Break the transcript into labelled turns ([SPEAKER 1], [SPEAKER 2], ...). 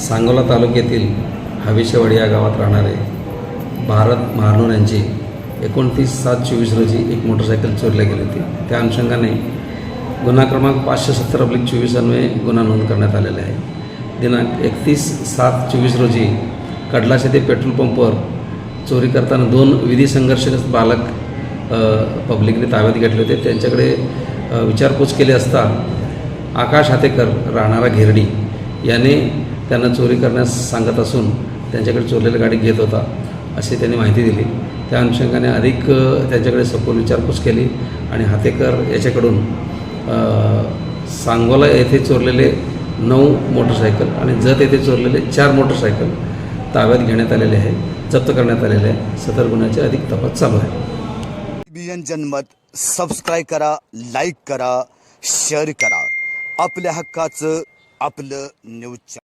[SPEAKER 1] सांगोला तालुक्यातील हवेशेवाडी या गावात राहणारे भारत महानोर यांची एकोणतीस सात चोवीस रोजी एक मोटरसायकल चोरली गेली होती. त्या अनुषंगाने गुन्हा क्रमांक पाचशे सत्तर अब्लिक चोवीस अन्वये गुन्हा नोंद करण्यात आलेला आहे. दिनांक एकतीस सात चोवीस रोजी कडलाशे ते पेट्रोल पंपवर चोरी करताना दोन विधी संघर्षग्रस्त बालक पब्लिकने ताब्यात घेतले होते. त्यांच्याकडे विचारपूस केली असता आकाश हातेकर राहणारा घेरडी याने त्यांना चोरी करण्यास सांगत असून त्यांच्याकडे चोरलेली गाडी घेत होता अशी त्यांनी माहिती दिली. त्या अनुषंगाने अधिक त्यांच्याकडे सखोल विचारपूस केली आणि हातेकर याच्याकडून सांगोला येथे चोरलेले नऊ मोटरसायकल आणि जत येथे चोरलेले चार मोटरसायकल ताब्यात घेण्यात आलेले आहे जप्त करण्यात आलेले आहे. सदर गुन्ह्याचे अधिक तपास चालू आहे.
[SPEAKER 2] जनमत सबस्क्राईब करा लाईक करा शेअर करा. आपल्या हक्काचं आपलं न्यूज